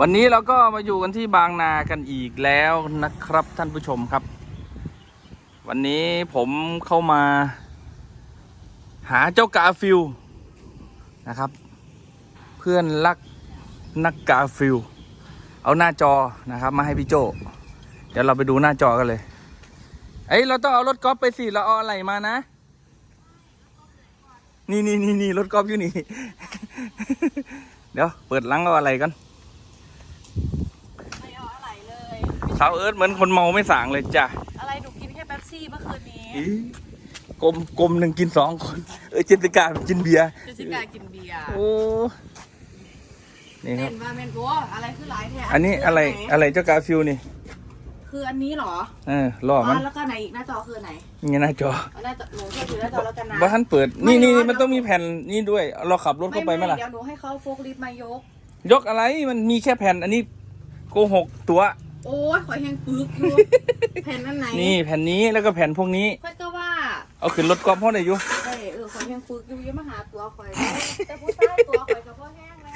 วันนี้เราก็มาอยู่กันที่บางนากันอีกแล้วนะครับท่านผู้ชมครับ วันนี้ผมเข้ามา หาเจ้ากาฟิลนะครับ เพื่อนรักนักกาฟิลเอาหน้าจอนะครับ มาให้พี่โจเดี๋ยวเราไปดูหน้าจอกันเลยเอ้ยเราต้องเอารถกอล์ฟไปสิเราเอาอะไรมานะ นี่นี่นี่นี่รถกอล์ฟอยู่นี่ เดี๋ยวเปิดลังเอาอะไรกัน ไม่เอาอะไรเลย สาวเอิร์ธเหมือนคนเมาไม่สางเลยจ้ะอะไรหนูกินแค่แป๊บซี่เมื่อคืนนี้อีกลมกลมหนึ่งกินสองคน เออเจนติกากินเบียร์เจสสิกากินเบียร์โอ้นี่คเล่รับนว่าเมนบัวอะไรคือหลายแท้อันนี้อะไรคืหอะไรเจ้ากาฟิลนี่คืออันนี้เหรอเออล่อมันอ๋อแล้วก็ไหนอีกหน้าจอคือไหนนี่หน้าจอเอาหน้าจอหนูช่วยถือหน้าจอแล้วกันนะว่าท่านเปิดนี่นี่นี่มันต้องมีแผ่นนี่ด้วยเราขับรถเข้าไปไหมล่ะ เดี๋ยวหนูให้เขาโฟกลิฟต์มายก ยกอะไรมันมีแค่แผ่นอันนี้โกหกตัว โอ้ยข่อยแห้งปึกอยู่แผ่นอันไหนนี่แผ่นนี้แล้วก็แผ่นพวกนี้ ข่อยก็ว่าเอาขึ้นรถกอล์ฟพ่อได้อยู่เออเออข่อยแห้งปึกอยู่อยังมาหาตัวข่อยแต่ผู้ชายตัวข่อยกับพ่อแห้งแล้ว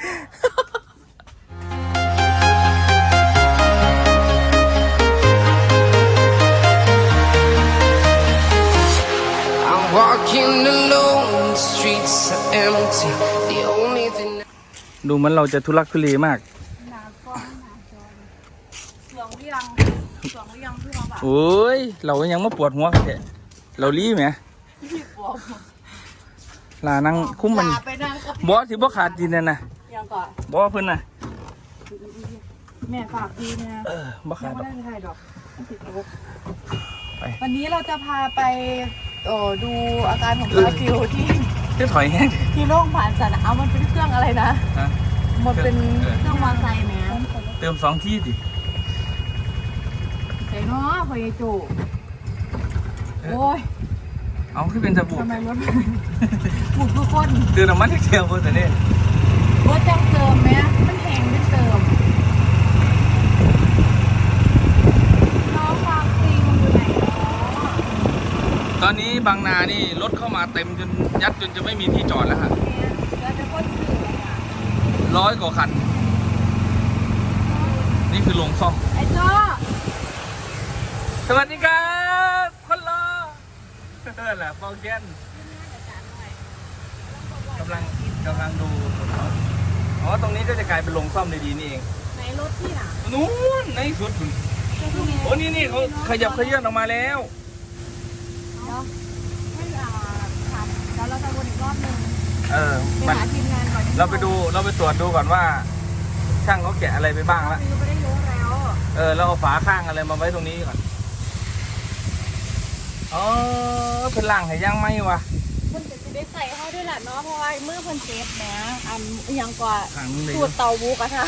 I'm walking alone, the streets are empty. The only thing ดูเหมันเราจะทุลักทุเลมากหนากล้องหนาจอเสียงเรียงเสียงเรียงที่มาแบบ โอ้ย เรายังมาปวดหัวแค่เรารีไหมที่ปวดลานั่งคุ้มมันลาไปนั่งกับบอสที่บอขาดจินน่ะนะยังก่อนบอสเพิ่นน่ะ แม่ฝากดีนะเออบ่ขายัดงดอกไม่ได้ถ่ายดอกต้องติดลบไปวันนี้เราจะพาไปเอ่อดูอาการของกาฟิวที่ที่ถอยแห้งที่โรงพยาบาลสันเอามันเป็นเครื่องอะไรนะนะมันเป็นเออเครื่องมอเตอร์ไซค์ไหมเติมสองที่ดิใส่ เนาะพอยายจูโอ้ยเอาขึ้นเป็นสบู่ทำไมรถหมุดทุกคนเติมน้ำมันเทียวเพิ่นแต่นี่รถจังเติมไหมมันแหงไม่เติมน้องความจริงอยู่ไหนเนาะตอนนี้บางนานี่รถเข้ามาเต็มจนยัดจนจะไม่มีที่จอดแล้วฮะเนี่ยเราจะพ่นสื่อเลยค่ะร้อยกว่าคัน นี่คือโรงซ่อมไอ้จ้อ สวัสดีครับ คนรอเออแหละเปาเกนกำลังกำลังดูอ๋อตรงนี้ก็จะกลายเป็นโรงซ่อมในดีนี่เองไหนรถที่น่ะนู้นในสุดนู่นโอ้นี่นี่เขาขยับขยื่นออกมาแล้วเนาะให้อ่าถามเดี๋ยวเราจะวนอีกรอบหนึงเออไปมันหาทีมงานก่อนเราไปดูเราไปตรวจดูก่อนว่า ช่างเขาแกะอะไรไปบ้างละฟิวไปได้เยอะแล้ว เออเราเอาฝาข้างอะไรมาไว้ตรงนี้ก่อน อ๋อเป็นล่างให้ย่างไหมวะมันจะได้ใส่เขาด้วยแหละเนาะเพราะว่ามือเพิ่นเซฟนะอันอหยังกว่าข้างนึงเลยสูตรเตาบูกระทะ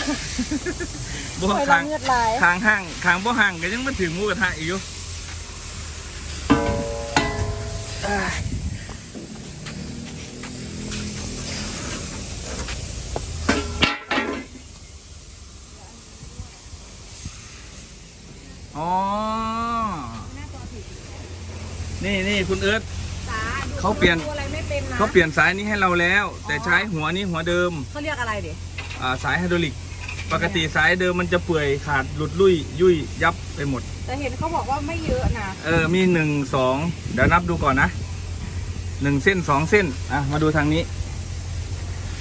บ่คอยข้าละงเงือดลายข้างห้างข้างบ่ห่างก็ยังมาถึงหมูกระทะอีกอยู่เอ้ยอ๋อ นี่นี่คุณเอิร์ธสาดูเขาเปลี่ยน ดูอะไรไม่เป็นนะเขาเปลี่ยนสายนี้ให้เราแล้ว แต่ใช้หัวนี้หัวเดิมเขาเรียกอะไรดิอ่าสายไฮดรอลิก ปกติสายเดิมมันจะเปื่อยขาดหลุดลุ่ยยุ่ยยับไปหมด แต่เห็นเขาบอกว่าไม่เยอะนะเออ มีหนึ่งสองเดี๋ยวนับดูก่อนนะหนึ่งเส้นสองเส้น อะ มาดูทางนี้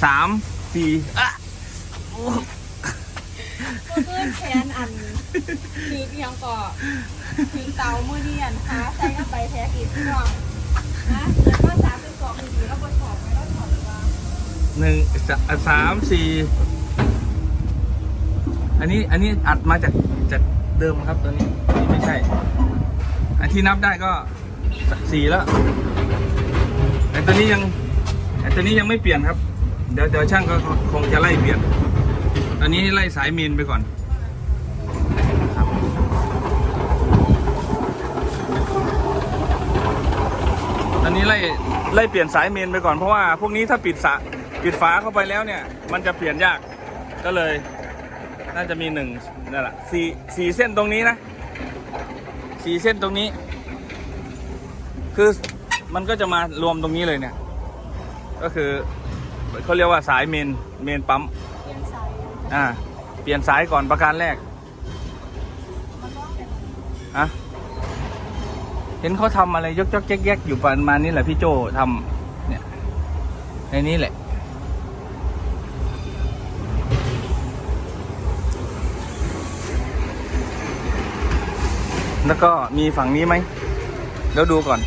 สามสี่อะโอ้ ก็เกินแขนอันคืออหยังก่อคือเตาเมื่อนี่อันค้าใส่เข้าไปแท้อีกพี่น้องนะแล้วก็สามเป็นสองหนึ่งแล้วบนขอบไม่ต้องขอบว่าหนึ่งสะสามสี่อันนี้อันนี้อัดมาจากจากเดิมครับตัวนี้นนี้ไม่ใช่ อันที่นับได้ก็สี่แล้วแต่ตัวนี้ยังแต่ตัวนี้ยังไม่เปลี่ยนครับ เดี๋ยวเดี๋ยวช่างก็คงจะไล่เปลี่ยน อันนี้ไล่สายเมนไปก่อนอันนี้ไล่ไล่เปลี่ยนสายเมนไปก่อนเพราะว่าพวกนี้ถ้าปิดสะปิดฝาเข้าไปแล้วเนี่ย มันจะเปลี่ยนยากก็เลย น่าจะมีหนึ่งนั่นแหละสี่สี่เส้นตรงนี้นะสี่เส้นตรงนี้ คือมันก็จะมารวมตรงนี้เลยเนี่ย ก็คือเขาเรียกว่าสายเมนเมนปั๊ม อ่า เปลี่ยนสายก่อนประการแรกอะเห็นเขาทำอะไรยกยกแยกแยกอยู่ประมาณนี้แหละพี่โจทำเนี่ย ในนี้แหละ แล้วก็มีฝั่งนี้ไหมแล้วดูก่อน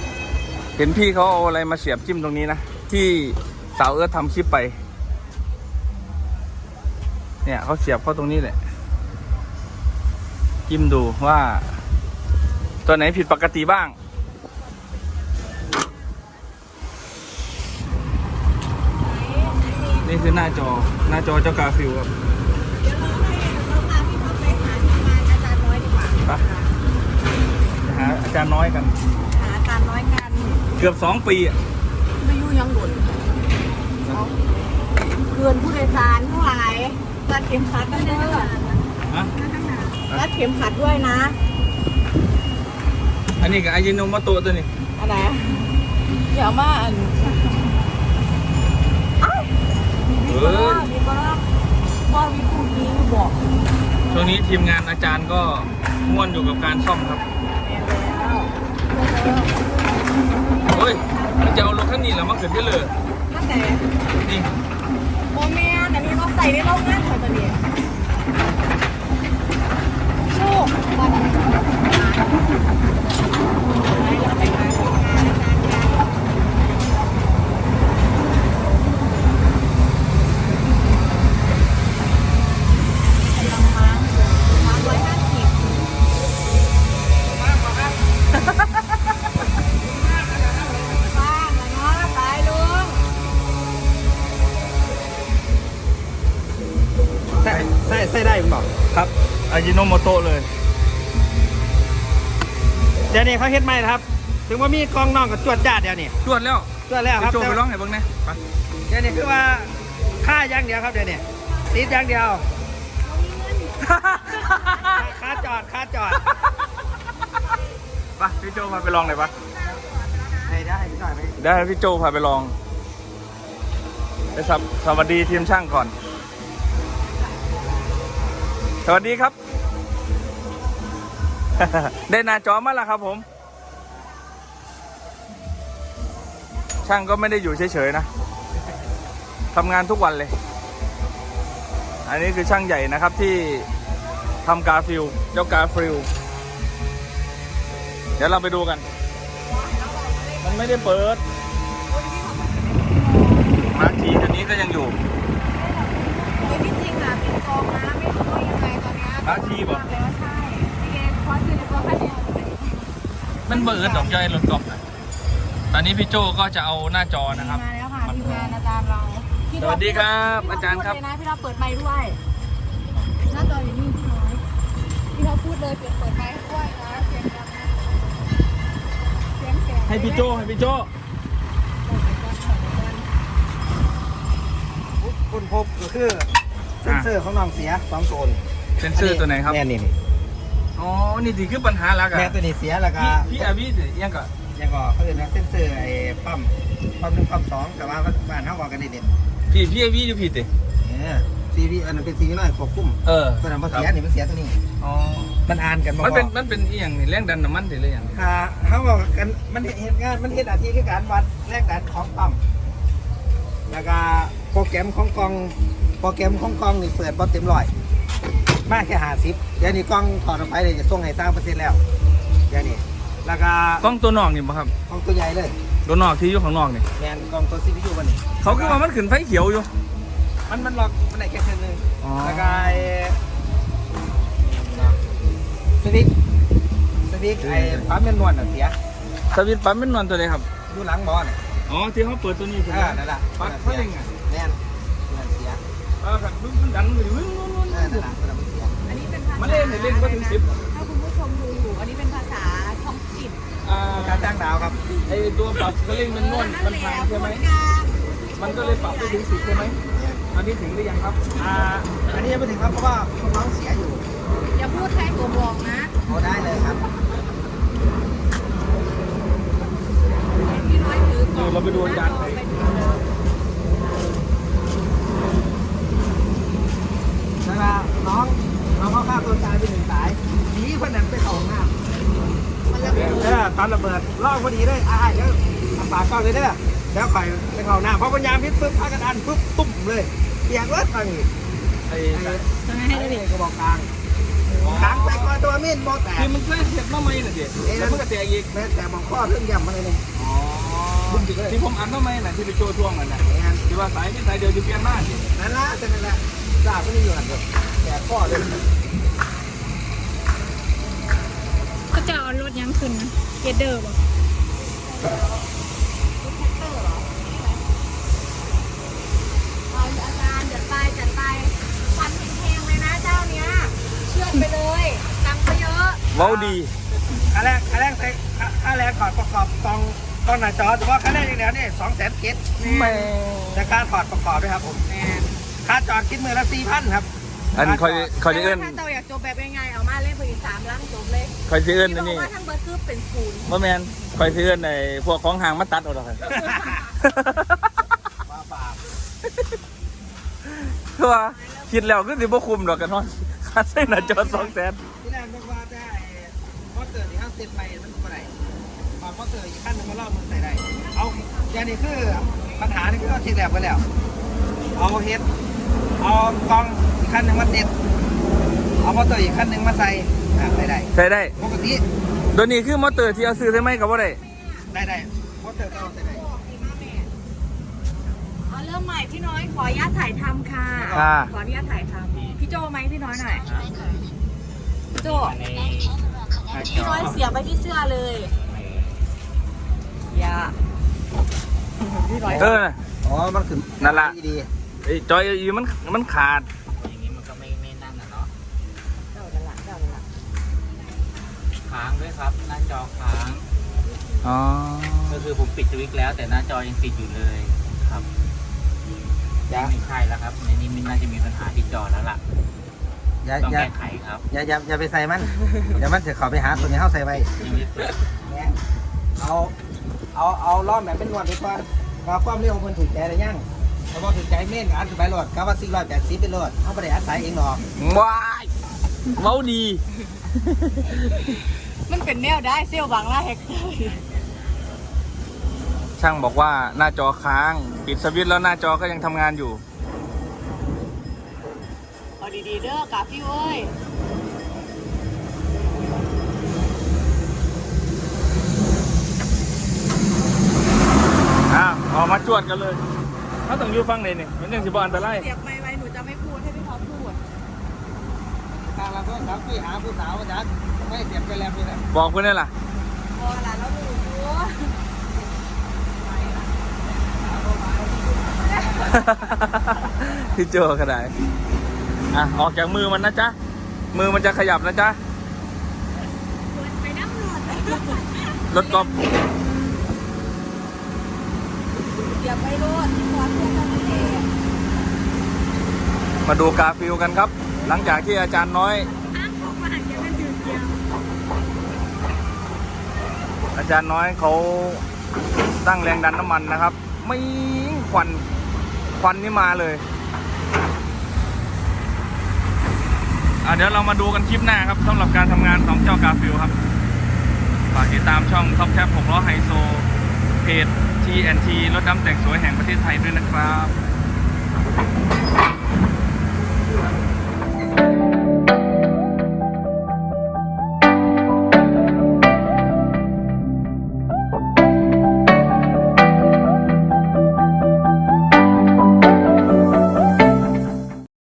เห็นพี่เขาเอาอะไรมาเสียบจิ้มตรงนี้นะ ที่สาวเอิร์ธทำคลิปไป เนี่ยเขาเสียบเข้าตรงนี้แหละจิ้มดูว่า ตัวไหนผิดปกติบ้าง นี่คือหน้าจอหน้าจอเจ้ากาฟิลครับเดี๋ยวเราให้เราพาพี่ท็อปไปหาที่งานอาจารย์น้อยดีกว่าไปไปหาอาจารย์น้อยกัน หาอาจารย์น้อยกัน เกือบสองปีอะไม่ยุ่งยังหลุดเกินผู้โดยสารเท่าไหร่ รัดเข็มขัดกันเด้อฮะรัดเข็มขัดด้วยนะ อันนี้กับอายิโนโมโตะตัวนี้อันไหนเดี๋ยวมาอันเฮ้ยมีก็ว่าวิคูนี้บอกช่วงนี้ทีมงานอาจารย์ก็ม่วนอยู่กับการซ่อมครับเฮ้ยมันจะเอารถคันนี้เหรอมาเกิดที่เลยตั้งแต่นี่โมเมนอันนี้เรา ใส่ได้รอบงานของตัวนี้โชควัน โนโมโตะเลย เดี๋ยวนี้เขาเฮ็ดใหม่นะครับ ถึงว่ามีกองน้องกับจวดจาดเดี๋ยวนี้ตรวจแล้วจวดแล้วไปครับโจไปร้องไหนบ้างเนี่ยไปเดี๋ยวนี้คือว่าค่าอย่างเดียวครับเดี๋ยวนี้ติดอย่างเดียวค่าจอดค่าจอดไปพี่โจพาไปลองหน่อยปะให้ได้พี่หน่อยไหมได้พี่โจพาไปลองไปสับสวัสดีทีมช่างก่อน สวัสดีครับ ได้หน้าจอมาแล้วครับผม ช่างก็ไม่ได้อยู่เฉยๆนะทำงานทุกวันเลย อันนี้คือช่างใหญ่นะครับที่ทำกาฟิลเจ้ากาฟิลเดี๋ยวเราไปดูกัน มันไม่ได้เปิด มาร์คทีคันนี้ก็ยังอยู่เฮ้ยพี่จริงอะปิดกองนะไม่รู้ว่ายังไงตอนเนี้ยมาร์คทีบอก แล้วใช่พี่เกคอสซื้อในตัวแค่เดียว มันเบิดดอกย่อยรถกอล์ฟนะตอนนี้พี่โจก็จะเอาหน้าจอนะครับ มาแล้วค่ะทีมงานอาจารย์เราพี่สวัสดีครับพี่อาจารย์ครับพูดเลยนะพี่เราเปิดไมค์ด้วย หน้าจออยู่นี่พี่น้อยพี่เราพูดเลยเปิดเปิดไมค์ด้วยนะเสียงดังนะเสียงแก่ให้พี่โจให้พี่โจคุณพบก็คือเซนเซอร์ของน้องเสียสองโซนเซนเซอร์ตัวไหนครับแม่นี่นี่ อ๋อ นี่สิคือปัญหาหลักอะแม่ตัวนี้เสียแล้วก็พี่พี่อาวิสิยังก็ยังก็เขาเรียกว่าเซนเซอร์ไอ้ปั๊มปั๊มหนึ่งปั๊มสองแต่ว่าบ้านเขาบอกกันเด็ดพี่พี่อาวิอยู่ผิดดิๆเนี่ยซีรีอันนั้นเป็นซีรีส์น้อยควบคุมเออตัวนั้นมันเสียนี่มันเสียตัวนี้ อ๋อมันอ่านกันมามันบเป็นอกมันเป็นอีหยังนี่แรงดันน้ำมันสิเลยอย่างอ่าเขาบอกกันมันเห็นงานมันเห็นอาทีคือการวัดแรงดันของปั๊มแล้วก็โปรแกรมของกล้องโปรแกรมของกล้องนี่เปิดบอเต็มร้อย มากแค่หาสิบเดี๋ยวนี้กล้องถอดออกไปเลยจะส่งให้สร้างเปอร์เซ็นต์แล้วเดี๋ยวนี้แล้วก็กล้องตัวนอกนี่บ่ครับกล้องตัวใหญ่เลยตัวนอกที่อยู่ข้างนอกนี่แมนกล้องตัวซีพียูวันนี้เขาคือว่ามันขึ้นไฟเขียวอยู่ มันมันล็อกมันไหนแค่ครึ่งหนึงอ๋อแล้วก็ไอ้สวิตช์สวิตช์ไอ้ปั๊มเป็นนวลน่ะเสียสวิตช์ปั๊มเป็นนอนตัวไหนครับอยู่หลังบอน่ะอ๋อที่เขาเปิดตัวนี้ใช่ไหเอมอนั่นแหละปั๊มเขาเร่งอะแม่นนั่นเสียเออครับมันดันอยู่วิ่งวิ่งวิ่งเออนั่นแหละนั่นแหละ มันเสียอันนี้เป็นภาษามันเล่นเล่นก็ถึงสิบถ้าคุณผู้ชมดูอยู่อันนี้เป็นภาษาท้องถิ่นอ่าการจ้างดาวครับไอตัวปรับก็เร่งมันนวลมันพังใช่ไหมกลางมันก็เลยปรับไปถึงสิบใช่ไหมอันนี้ถึงหรือยังครับอ่าอันนี้ยังไม่ถึงครับเพราะว่าของน้องเสียอยู่อย่าพูดใครตัวบอกนะเอาได้เลยครับพี่น้อยถือเออเราไปดูอาจารย์ ไปดูเลย แล้วก็น้อง ตอนระเบิดล่องพอดีเลยอ้ายแล้วเอาปากก้อนเลยเด้อแล้วคอยไปเข้าหน้าเพราะปัญญามพิษปุ๊บพากันอันปุ๊บตุ้มเลย เปียกเลยตอนนี้ไอ้ไอ้ไอ้กระบอกกลางกลางไปก่อนตัวมีดโบแตกที่มันเคยเห็ดมาไหมน่ะเด็ดแล้วมันก็แตกอีกแม้แต่บางข้อเรื่องยำมาเลยนี่อ๋อที่ผมอ่านมาไมน่ะที่ไปโชว์ช่วงนั้นน่ะที่ว่าสายที่สายเดียวจะเปลี่ยนมากนั่นละจะนั่นละทราบก็ไม่อยู่หันเลยแต่ข้อเลยก็จะเอารถยังขึ้นนะเกเดอร์บ่เอา เยอะเว้าดีค่าแรกค่าแรกใส่ค่าแรกก่อนประกอบกองกองหน้าจอเฉพาะค่าแรกอย่างเดียวนี่สองแสนเกตแม่แต่การถอดประกอบด้วยครับผมค่าจอดคิดมือละสี่พันครับอันคอยคอยจะเอิ้นถ้าเจ้าอยากจบแบบง่ายๆเอามาเล่นไปอีกสามล้านจบเลยคอยจะเอิ้นที่อันบอนี้กว่าทั้งเบอร์คือเป็นศูนย์ว่าแมนคอยจะเอิ้นในพวกของห่างมาตัดเอาดอกครับมาปราบคือว่าคิดแล้วก็สิบ่คุมดอกกันเนาะค่าใช้หน้าจอสองแสน เตอร์ที่ข้างเซ็ตไปมันก็ได้ปรับมอเตอร์อีกขั้นหนึงมาล่อบมือใส่ได้ เอาอย่างนี้คือปัญหานี่คือเราเช็คแล้วไปแล้ว เอาเฮ็ด เอากล้องอีกขั้นหนึ่งมาติด เอามอเตอร์อีกขั้นหนึ่งมาใส่อะได้ได้ ใช้ได้ปกติตัวนี้คือมอเตอร์ที่เอาซื้อใช่ไหมกับว่าได้ได้ได้มอเตอร์ก็เอาใส่ได้ เอาเริ่มใหม่พี่น้อยขออนุญาตถ่ายทำค่ะ ค่ะ ขออนุญาตถ่ายทำพี่โจไหมพี่น้อยหน่อยพี่โจ พี่น้อยเสียบไปที่เสื้อเลยอย่าพี่น้อยเออ อ๋อ มันคือนั่นล่ะ ดีไอ้จอยอยู่มันมันขาด อย่างนี้มันก็ไม่ไม่นั่นนะเนาะเจ้าจะหลักเจ้าจะหลักค้างด้วยครับ หน้าจอค้าง อ๋อ ก็คือผมปิดสวิตช์แล้วแต่หน้าจอยังติดอยู่เลยครับอย่าไม่ใช่แล้วครับในนี้มันน่าจะมีปัญหาที่จอแล้วล่ะ อย่าต้องอย่าแก้ไขครับอย่าอย่าอย่าไปใส่มันเดี๋ยวมันจะเข้าไปหาตัวนี้เข้าใส่ไว้ยังไม่เปิดเนี่ยเอาเอาเอาล้อมแบบเป็นนวดไปก่อนว่าความเร็วของมันถึงใจหรือยังถ้าบอกถึงใจเม่นก็อัดไปโหลดก็ว่าสี่ร้อยแปดสิบเป็นโหลดเขาไม่ได้อัดสายเองหรอกว้ายเว้าดี มันเป็นแนวได้เซลล์บางล่าแฮกเกอร์ช่างบอกว่าหน้าจอค้าง ปิดสวิตช์แล้วหน้าจอก็ยังทำงานอยู่ เอาดีๆเด้อกาฟิวเอ้ยอ้าวออกมาจวดกันเลยเขาต้องอยู่ฟังเลยนี่มันยังสิบอันตรายเสียบไม้ไว้หนูจะไม่พูดให้พี่ท็อปพูดทางเราก็ครับคุยหาผู้สาวจัดไม่เสียบไปแล้วไปแล้วบอกเพื่อนได้ล่ะพอละแล้วหนูรู้ที่เจอขนาด อะ ออกจากมือมันนะจ๊ะ มือมันจะขยับนะจ๊ะ ไปนั่งหลอดรถกอล์ฟอย่าไปโลดที่ควาเพื่อนกันเลยมาดูกาฟิลกันครับ หลังจากที่อาจารย์น้อย อ้างของมาอย่าเป็นดื่มเดียวอาจารย์น้อยเขาตั้งแรงดันน้ำมันนะครับ ไม่ควันควันนี่มาเลย อะเดี๋ยวเรามาดูกันคลิปหน้าครับสำหรับการทำงานของเจ้ากาฟิลครับฝากติดตามช่องท็อปแคป6ล้อไฮโซเพจ TNT รถดำแต่งสวยแห่งประเทศไทยด้วยนะครับ